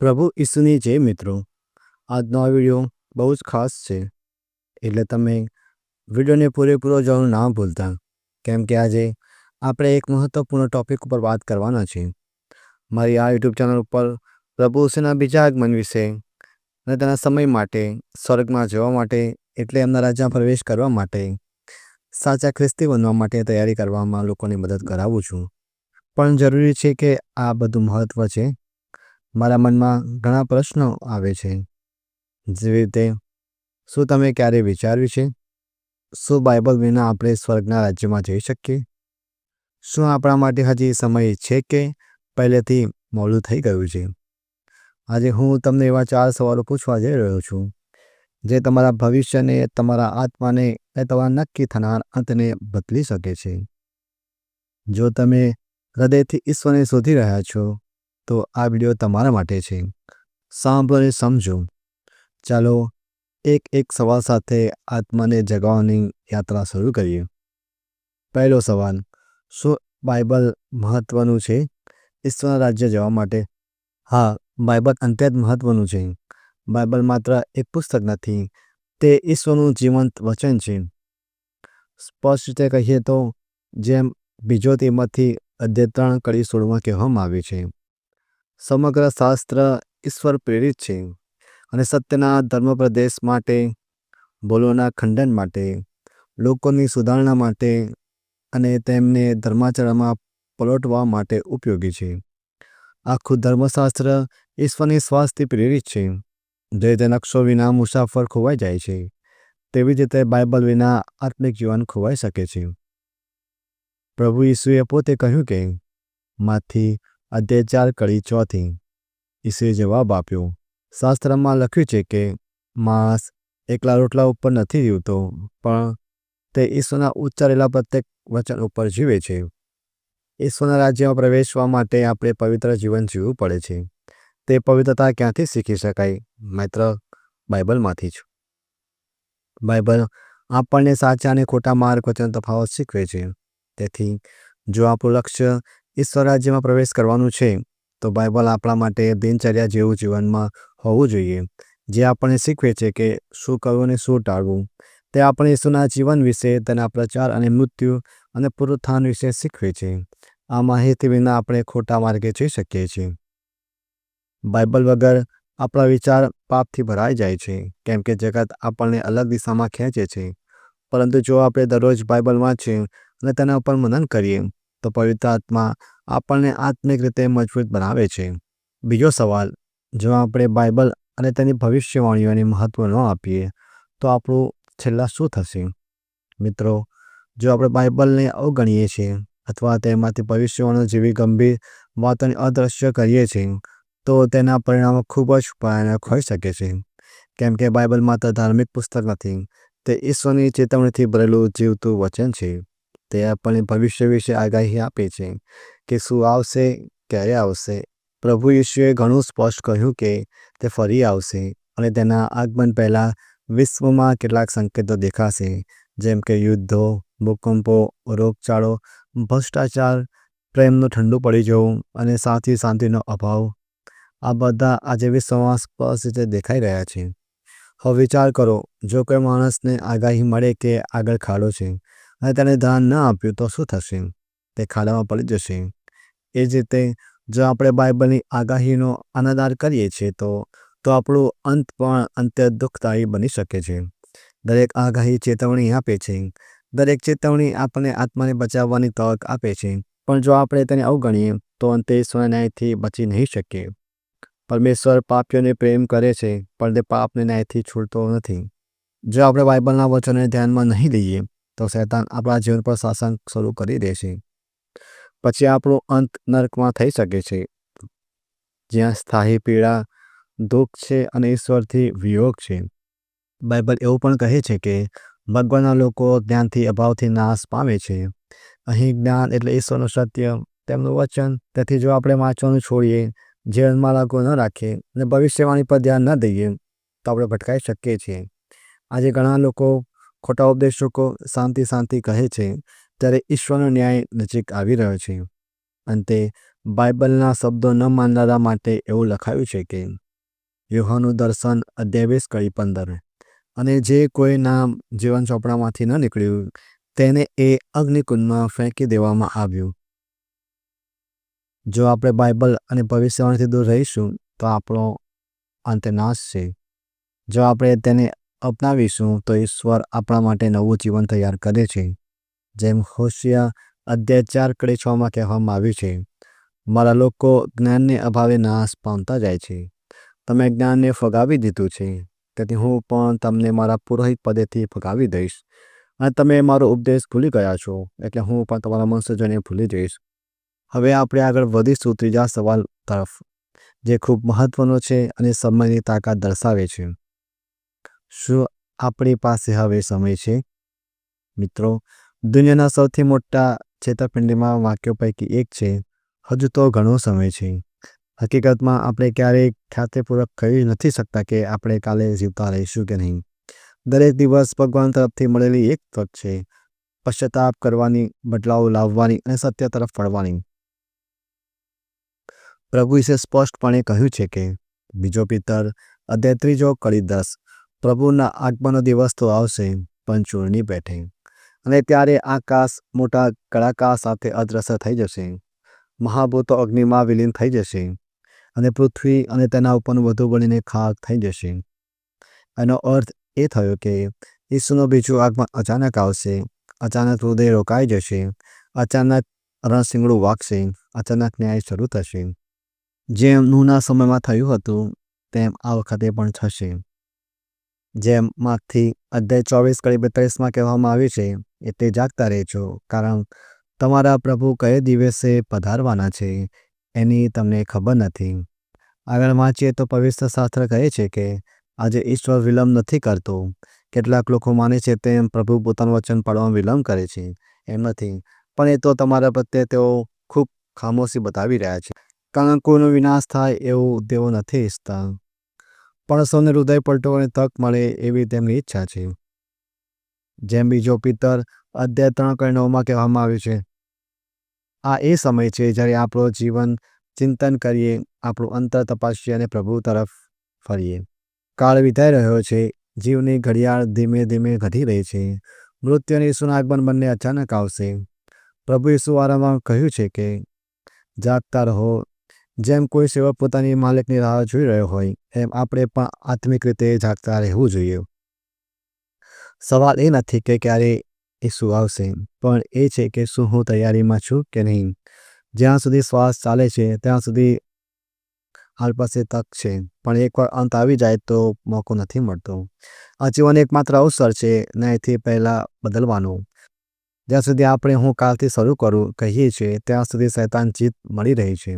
પ્રભુ ઈસુની જય મિત્રો. આજનો આ વીડિયો બહુ જ ખાસ છે. એટલે તમે વિડીયોને પૂરેપૂરો જોવાનું ના ભૂલતા. કેમ કે આજે આપણે એક મહત્ત્વપૂર્ણ ટૉપિક ઉપર વાત કરવાના છે મારી આ યુટ્યુબ ચેનલ ઉપર પ્રભુ ઈસુના બીજા આગમન વિશે અને તેના સમય માટે, સ્વર્ગમાં જવા માટે, એટલે એમના રાજ્યમાં પ્રવેશ કરવા માટે, સાચા ખ્રિસ્તી બનવા માટે તૈયારી કરવામાં લોકોની મદદ કરાવું છું. પણ જરૂરી છે કે આ બધું મહત્ત્વ છે. મારા મનમાં ઘણા પ્રશ્નો આવે છે. જેવી રીતે, શું તમે ક્યારે વિચાર્યું છે? શું બાઇબલ વિના આપણે સ્વર્ગના રાજ્યમાં જઈ શકીએ? શું આપણા માટે હજી સમય છે કે પહેલેથી મોડું થઈ ગયું છે? આજે હું તમને એવા ચાર સવાલો પૂછવા જઈ રહ્યો છું, જે તમારા ભવિષ્યને, તમારા આત્માને અને તમારા નક્કી થનાર અંતને બદલી શકે છે. જો તમે હૃદયથી ઈશ્વરને શોધી રહ્યા છો તો આ વીડિયો તમારા માટે છે. સાંભળો અને સમજો. ચાલો, એક એક સવાલ સાથે આત્માને જગાવવાની યાત્રા શરૂ કરીએ. પહેલો સવાલ, શું બાઇબલ મહત્ત્વનું છે? ઈશ્વરના રાજ્ય જવા માટે. હા, બાઇબલ અત્યંત મહત્ત્વનું છે. બાઇબલ માત્ર એક પુસ્તક નથી, તે ઈશ્વરનું જીવંત વચન છે. સ્પષ્ટ રીતે કહીએ તો, જેમ બીજો તેમાંથી અધ્યાય ત્રણ કડી સોળમાં કહેવામાં આવ્યું છે. સમગ્ર શાસ્ત્ર ઈશ્વર પ્રેરિત છે અને સત્યના ધર્મપ્રદેશ માટે, ભૂલોના ખંડન માટે, લોકોની સુધારણા માટે અને તેમને ધર્માચરણમાં પલટવા માટે ઉપયોગી છે. આખું ધર્મશાસ્ત્ર ઈશ્વરની શ્વાસથી પ્રેરિત છે. જે તે નકશો વિના મુસાફર ખોવાઈ જાય છે, તેવી જ રીતે બાઇબલ વિના આત્મિક જીવન ખોવાઈ શકે છે. પ્રભુ ઈસુએ પોતે કહ્યું કે, માંથી અધ્યાય ચાર, કડી ચોથી. ઈસુએ જવાબ આપ્યો, શાસ્ત્રમાં લખ્યું છે કે માણસ એકલા રોટલા ઉપર નથી જીવતો, પણ તે ઈશ્વરના ઉચ્ચારેલા પ્રત્યેક વચન ઉપર જીવે છે. ઈશ્વરના રાજ્યમાં પ્રવેશવા માટે આપણે પવિત્ર જીવન જીવવું પડે છે. તે પવિત્રતા ક્યાંથી શીખી શકાય? માત્ર બાઇબલમાંથી જ. બાઇબલ આપણને સાચા અને ખોટા માર્ગ વચ્ચેનો તફાવત શીખવે છે. તેથી જો આપણું લક્ષ્ય ઈશ્વર સ્વરાજ્યમાં પ્રવેશ કરવાનું છે, તો બાઇબલ આપણા માટે દિનચર્યા જેવું જીવનમાં હોવું જોઈએ. જે આપણને શીખવે છે કે શું કરવું અને શું ટાળવું. તે આપણે ઈસુના જીવન વિશે, તેના પ્રચાર અને મૃત્યુ અને પુનરુત્થાન વિશે શીખવે છે. આ માહિતી વિના આપણે ખોટા માર્ગે જઈ શકીએ છીએ. બાઇબલ વગર આપણા વિચાર પાપથી ભરાઈ જાય છે, કેમ કે જગત આપણને અલગ દિશામાં ખેંચે છે. પરંતુ જો આપણે દરરોજ બાઇબલ વાંચીએ અને તેના ઉપર મનન કરીએ તો પવિત્ર આત્મા આપણને આત્મિક રીતે મજબૂત બનાવે છે. બીજો સવાલ, જો આપણે બાઇબલ અને તેની ભવિષ્યવાણીઓને મહત્ત્વ ન આપીએ, તો આપણું છેલ્લા શું થશે? મિત્રો, જો આપણે બાઇબલને અવગણીએ છીએ અથવા તેમાંથી ભવિષ્યવાણીઓ જેવી ગંભીર વાતોને અદૃશ્ય કરીએ છીએ, તો તેના પરિણામો ખૂબ જ ભયાનક હોઈ શકે છે. કેમ કે બાઇબલ માત્ર ધાર્મિક પુસ્તક નથી, તે ઈશ્વરની ચેતવણીથી ભરેલું જીવતું વચન છે. તે આપણને ભવિષ્ય વિશે આગાહી આપે છે કે શું આવશે, ક્યારે આવશે. પ્રભુ ઈશુએ ઘણું સ્પષ્ટ કહ્યું કે તે ફરી આવશે અને તેના આગમન પહેલાં વિશ્વમાં કેટલાક સંકેતો દેખાશે, જેમ કે યુદ્ધો, ભૂકંપો, રોગચાળો, ભ્રષ્ટાચાર, પ્રેમનું ઠંડુ પડી જવું અને સાથી શાંતિનો અભાવ. આ બધા આજે વિશ્વમાં સ્પષ્ટ રીતે દેખાઈ રહ્યા છે. હવે વિચાર કરો, જો કોઈ માણસને આગાહી મળે કે આગળ ખાડો છે અને તેને ધ્યાન ન આપ્યું તો શું થશે? તે ખાડામાં પડી જશે. એ જ રીતે, જો આપણે બાઇબલની આગાહીનો અનાદાર કરીએ છીએ, તો તો આપણું અંત પણ અંત્ય દુઃખદાયી બની શકે છે. દરેક આગાહી ચેતવણી આપે છે. દરેક ચેતવણી આપણને આત્માને બચાવવાની તક આપે છે. પણ જો આપણે તેને અવગણીએ, તો અંતે સ્વન્યાયથી ન્યાયથી બચી નહીં શકીએ. પરમેશ્વર પાપીઓને પ્રેમ કરે છે, પણ તે પાપને ન્યાયથી છોડતો નથી. જો આપણે બાઇબલના વચનને ધ્યાનમાં નહીં લઈએ તો શૈતાન આપણા જીવન પર શાસન શરૂ કરી દેશે પછી આપણું અંત નર્કમાં થઈ શકે છે. જ્યાં સ્થાયી પીડા, દુઃખ છે અને ઈશ્વરથી વિયોગ છે. બાઇબલ એવું પણ કહે છે કે, ભગવાનના લોકો જ્ઞાનથી અભાવથી નાશ પામે છે. અહીં જ્ઞાન એટલે ઈશ્વરનું સત્ય, તેમનું વચન. તેથી જો આપણે વાંચવાનું છોડીએ, જીવનમાં લાગુ ન રાખીએ અને ભવિષ્યવાણી પર ધ્યાન ન દઈએ, તો આપણે ભટકાઈ શકીએ છીએ. આજે ઘણા લોકો ખોટા ઉપદેશકો શાંતિ શાંતિ કહે છે, ત્યારે ઈશ્વરનો ન્યાય નજીક આવી રહ્યો છે. અંતે, બાઇબલના શબ્દો ન માનનારા માટે એવું લખાયું છે કે યુહાનું દર્શન અધ્યાવીસ કળી પંદર. અને જે કોઈના જીવન ચોપડામાંથી ન નીકળ્યું, તેને એ અગ્નિકુંડમાં ફેંકી દેવામાં આવ્યું. જો આપણે બાઇબલ અને ભવિષ્યવાણીથી દૂર રહીશું, તો આપણો અંતનાશ છે. જો આપણે તેને અપનાવીશું તો ઈશ્વર આપણા માટે નવું જીવન તૈયાર કરે છે. જેમ હોશિયા અધ્યાય ચાર કડી છમાં કહેવામાં આવ્યું છે, મારા લોકો જ્ઞાનને અભાવે નાશ પામતા જાય છે. તમે જ્ઞાનને ફગાવી દીધું છે. તેથી હું પણ તમને મારા પુરોહિત પદેથી ફગાવી દઈશ. અને તમે મારો ઉપદેશ ભૂલી ગયા છો, એટલે હું પણ તમારા વંશજોને ભૂલી જઈશ. હવે આપણે આગળ વધીશું ત્રીજા સવાલ તરફ, જે ખૂબ મહત્વનો છે અને સમયની તાકાત દર્શાવે છે. શું આપણી પાસે હવે સમય છે? મિત્રો, દુનિયાના સૌથી મોટા છેતરપિંડીમાં વાક્યો પૈકી એક છે, હજુ તો ઘણો સમય છે. હકીકતમાં આપણે ક્યારેય ખ્યાતિપૂર્વક કહી નથી શકતા કે આપણે કાલે જીવતા રહીશું કે નહીં. દરેક દિવસ ભગવાન તરફથી મળેલી એક તક છે, પશ્ચાતાપ કરવાની, બદલાવ લાવવાની અને સત્ય તરફ ફળવાની પ્રભુ વિશે સ્પષ્ટપણે કહ્યું છે કે, બીજો પિત્તર અધ્યાય ત્રીજો કડી દસ પ્રભુના આગમનો દિવસ તો આવશે, પણ ચૂરણી બેઠે. અને ત્યારે આકાશ મોટા કડાકા સાથે અદ્રશ્ય થઈ જશે. મહાભૂતો અગ્નિમાં વિલીન થઈ જશે. અને પૃથ્વી અને તેના ઉપરનું વધુ બળીને ખાક થઈ જશે. એનો અર્થ એ થયો કે ઈસુનો બીજું આગમન અચાનક આવશે. અચાનક હૃદય રોકાઈ જશે. અચાનક રણસિંગડું વાગશે. અચાનક ન્યાય શરૂ થશે. જેમ નૂના સમયમાં થયું હતું, તેમ આ વખતે પણ થશે. જેમ માગથી અધ્યાય ચોવીસ કડી બેતાલીસમાં કહેવામાં આવ્યું છે, એ તે જાગતા રહેજો, કારણ તમારા પ્રભુ કયે દિવસે પધારવાના છે, એની તમને ખબર નથી. આગળ વાંચીએ તો પવિત્ર શાસ્ત્ર કહે છે કે, આજે ઈશ્વર વિલંબ નથી કરતો. કેટલાક લોકો માને છે તેમ પ્રભુ પોતાનું વચન પાડવામાં વિલંબ કરે છે. એમ નથી. પણ એ તો તમારા પ્રત્યે તેઓ ખૂબ ખામોશી બતાવી રહ્યા છે. કારણ કોઈનો વિનાશ થાય એવું તેઓ નથી ઈચ્છતા. પણ સૌને હૃદય પલટવાની તક મળે એવી તેમની ઈચ્છા છે. જેમ બીજો પિત્તર અધ્યાય ત્રણ કઈ નવમાં કહેવામાં આવ્યું છે. આ એ સમય છે જ્યારે આપણું જીવન ચિંતન કરીએ, આપણું અંતર તપાસીએ અને પ્રભુ તરફ ફરીએ. કાળ વિતાઈ રહ્યો છે. જીવની ઘડિયાળ ધીમે ધીમે ઘટી રહી છે. મૃત્યુ અને આગમન બંને અચાનક આવશે. પ્રભુ ઈસુ વારંવાર કહ્યું છે કે, જાગતા રહો જેમ કોઈ સેવક પોતાની માલિકની રાહ જોઈ રહ્યો હોય, એમ આપણે પણ આત્મિક રીતે જાગતા રહેવું જોઈએ. સવાલ એ નથી કે ક્યારે શું આવશે, પણ એ છે કે શું હું તૈયારીમાં છું કે નહીં. જ્યાં સુધી શ્વાસ ચાલે છે, ત્યાં સુધી હાલ પાસે તક છે, પણ એકવાર અંત આવી જાય તો મોકો નથી મળતો. આ જીવન એકમાત્ર અવસર છે, ન્યાયથી પહેલાં બદલવાનું. જ્યાં સુધી આપણે હું કાલથી શરૂ કરું કહીએ છીએ, ત્યાં સુધી શૈતાન જીત મળી રહી છે.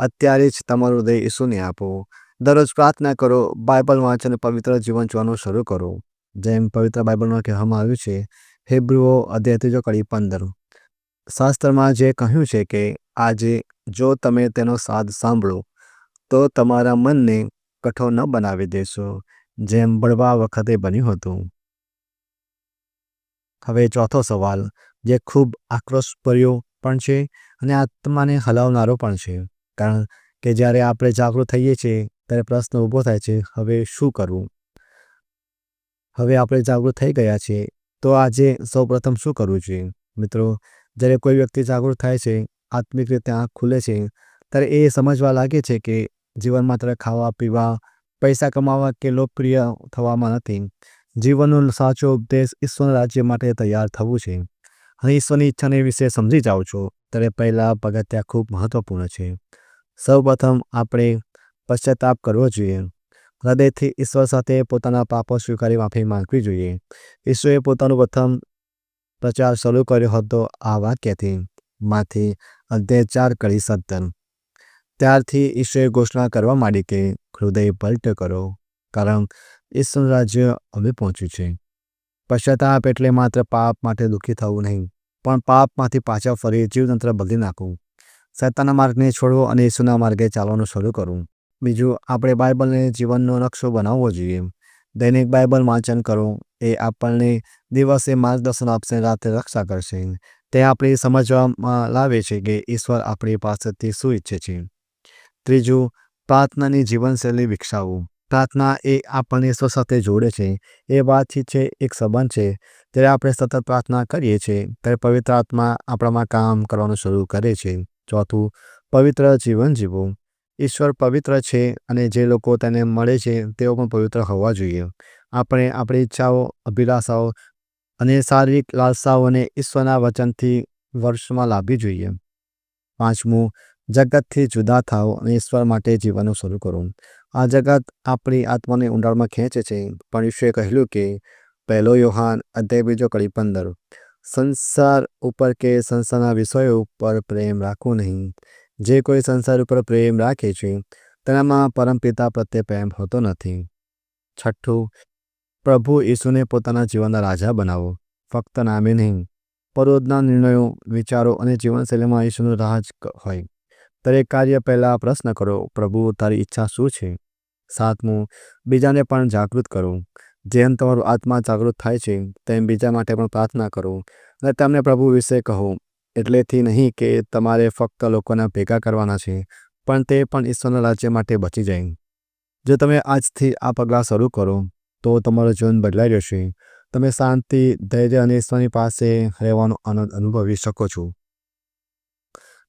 અત્યારે જ તમારું હૃદય ઈસુને આપો. દરરોજ પ્રાર્થના કરો, બાઇબલ વાંચન, પવિત્ર જીવન જોવાનું શરૂ કરો. જેમ પવિત્ર બાઇબલમાં કહેવામાં આવ્યું છે, હેબ્રુઓ અધ્યાય કડી પંદર. શાસ્ત્રમાં જે કહ્યું છે કે, આજે જો તમે તેનો સાદ સાંભળો, તો તમારા મનને કઠોર ન બનાવી દેશો. જેમ બળવા વખતે બન્યું હતું. હવે ચોથો સવાલ, જે ખૂબ આક્રોશભર્યો પણ છે અને આત્માને હલાવનારો પણ છે. કારણ કે જ્યારે આપણે જાગૃત થઈએ છીએ, ત્યારે પ્રશ્ન ઊભો થાય છે, હવે શું કરવું? હવે આપણે જાગૃત થઈ ગયા છીએ, તો આજે સૌપ્રથમ શું કરવું જોઈએ? મિત્રો, જ્યારે કોઈ વ્યક્તિ જાગૃત થાય છે, આત્મિક રીતે આંખ ખુલે છે, ત્યારે એ સમજવા લાગે છે કે જીવન માત્ર ખાવા, પીવા, પૈસા કમાવા કે લોકપ્રિય થવામાં નથી. જીવનનો સાચો ઉપદેશ ઈશ્વરના રાજ્ય માટે તૈયાર થવું છે. અને ઈશ્વરની ઈચ્છાને વિશે સમજી જાઓ છો, ત્યારે પહેલાં પગથિયાં ખૂબ મહત્વપૂર્ણ છે. સૌપ્રથમ આપણે પશ્ચાતાપ કરવો જોઈએ. હૃદયથી ઈશ્વર સાથે પોતાના પાપો સ્વીકારી માફી માંગવી જોઈએ. ઈશ્વરે પોતાનું પ્રથમ પ્રચાર શરૂ કર્યો હતો આ વાક્યથી. માંથી અધ્યાય ચાર કરી સત્તન ત્યારથી ઈશ્વરે ઘોષણા કરવા માંડી કે હૃદય પલટ કરો, કારણ ઈશ્વર રાજ્ય હવે પહોંચ્યું છે. પશ્ચાતાપ એટલે માત્ર પાપ માટે દુઃખી થવું નહીં, પણ પાપમાંથી પાછા ફરી જીવતંત્ર બદલી નાખવું. સત્તાના માર્ગને છોડવો અને ઈસુના માર્ગે ચાલવાનું શરૂ કરવું. બીજું, આપણે બાઇબલને જીવનનો નકશો બનાવવો જોઈએ. દૈનિક બાઇબલ વાંચન કરવું, એ આપણને દિવસે માર્ગદર્શન આપશે, રાતે રક્ષા કરશે. તે આપણી સમજવામાં લાવે છે કે ઈશ્વર આપણી પાસેથી શું ઈચ્છે છે. ત્રીજું, પ્રાર્થનાની જીવનશૈલી વિકસાવવું. પ્રાર્થના એ આપણને ઈશ્વર સાથે જોડે છે. એ વાતચીત છે, એક સંબંધ છે. જ્યારે આપણે સતત પ્રાર્થના કરીએ છીએ. ત્યારે પવિત્ર આત્મા આપણામાં કામ કરવાનું શરૂ કરે છે. ચોથું, પવિત્ર જીવન જીવવું. ઈશ્વર પવિત્ર છે અને જે લોકો તેને મળે છે, તેઓ પણ પવિત્ર હોવા જોઈએ. આપણે આપણી ઈચ્છાઓ, અભિલાષાઓ અને શારીરિક લાલસાઓને ઈશ્વરના વચનથી વર્ષમાં લાવવી જોઈએ. પાંચમું, જગતથી જુદા થાઓ અને ઈશ્વર માટે જીવવાનું શરૂ કરો. આ જગત આપણી આત્માને ઊંડાણમાં ખેંચે છે. પણ ઈશ્વરે કહેલું કે, પહેલો યોહાન અધ્યાય બીજો કડી પંદર. સંસાર ઉપર કે સંસારના વિષયો ઉપર પ્રેમ રાખવું નહીં. જે કોઈ સંસાર ઉપર પ્રેમ રાખે છે, તેનામાં પરમપિતા પ્રત્યે પ્રેમ હોતો નથી. છઠ્ઠું, પ્રભુ ઈસુને પોતાના જીવનના રાજા બનાવો. ફક્ત નામે નહીં પરોજના નિર્ણયો, વિચારો અને જીવનશૈલીમાં ઈસુનું રાજ હોય. દરેક કાર્ય પહેલાં પ્રશ્ન કરો, પ્રભુ તારી ઈચ્છા શું છે? સાતમું, બીજાને પણ જાગૃત કરો. જેમ તમારું આત્મા જાગૃત થાય છે, તેમ બીજા માટે પણ પ્રાર્થના કરો. અને તેમને પ્રભુ વિશે કહો, એટલેથી નહીં કે તમારે ફક્ત લોકોને ભેગા કરવાના છે, પણ તે પણ ઈશ્વરના રાજ્ય માટે બચી જાય. જો તમે આજથી આ પગલાં શરૂ કરો, તો તમારું જીવન બદલાઈ જશે. તમે શાંતિ, ધૈર્ય અને ઈશ્વરની પાસે રહેવાનો આનંદ અનુભવી શકો છો.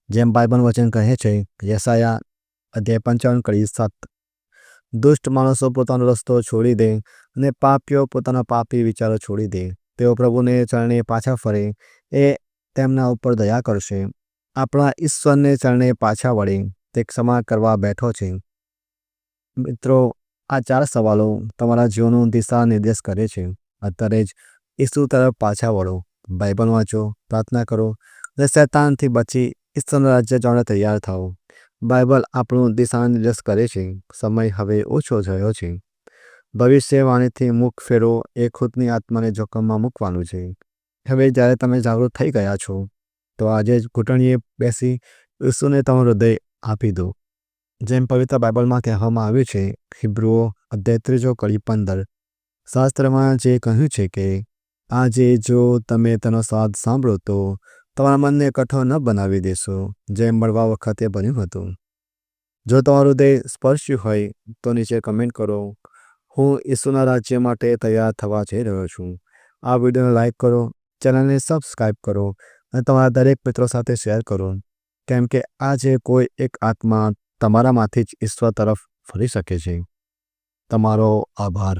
જેમ બાઇબલ વચન કહે છે યસાયા અધ્યાય પંચાવન કડી સાત. દુષ્ટ માણસો પોતાનો રસ્તો છોડી દે અને પાપીઓ પોતાના પાપી વિચારો છોડી દે. તેઓ પ્રભુને ચરણે પાછા ફરે, એ તેમના ઉપર દયા કરશે. આપણા ઈશ્વરને ચરણે પાછા વળે, તે ક્ષમા કરવા બેઠો છે. મિત્રો, આ ચાર સવાલો તમારા જીવનનું દિશા નિર્દેશ કરે છે. અત્યારે જ ઈસુ તરફ પાછા વળો. બાઇબલ વાંચો, પ્રાર્થના કરો અને શૈતાનથી બચી ઈશ્વરના રાજ્ય જવા તૈયાર થાઓ. બાઇબલ આપણું દિશાનિર્દેશ કરે છે. સમય હવે ઓછો થયો છે. ભવિષ્યવાણીથી મુખ ફેરો એ ખુદની આત્માને જોખમમાં મૂકવાનું છે. હવે જ્યારે તમે જાગૃત થઈ ગયા છો, તો આજે જ ઘૂંટણીએ બેસી ઈસુને તમારું હૃદય આપી દો. જેમ પવિત્ર બાઇબલમાં કહેવામાં આવ્યું છે, હિબ્રુઓ અધ્યાય કડી પંદર. શાસ્ત્રમાં જે કહ્યું છે કે, આજે જો તમે તેનો સ્વાદ સાંભળો તો તમારા મનને કઠોર ન બનાવી દેશો, જેમ મળવા વખતે બન્યું હતું. જો તમારું હૃદય સ્પર્શ્યું હોય, તો નીચે કમેન્ટ કરો. હું ઈસુના રાજ્ય માટે તૈયાર થવા જઈ રહ્યો છું. આ વિડીયોને લાઈક કરો ચેનલને સબસ્ક્રાઈબ કરો, અને તમારા દરેક મિત્રો સાથે શેર કરો. કેમ કે આજે કોઈ એક આત્મા તમારામાંથી જ ઈશ્વર તરફ ફરી શકે છે. તમારો આભાર.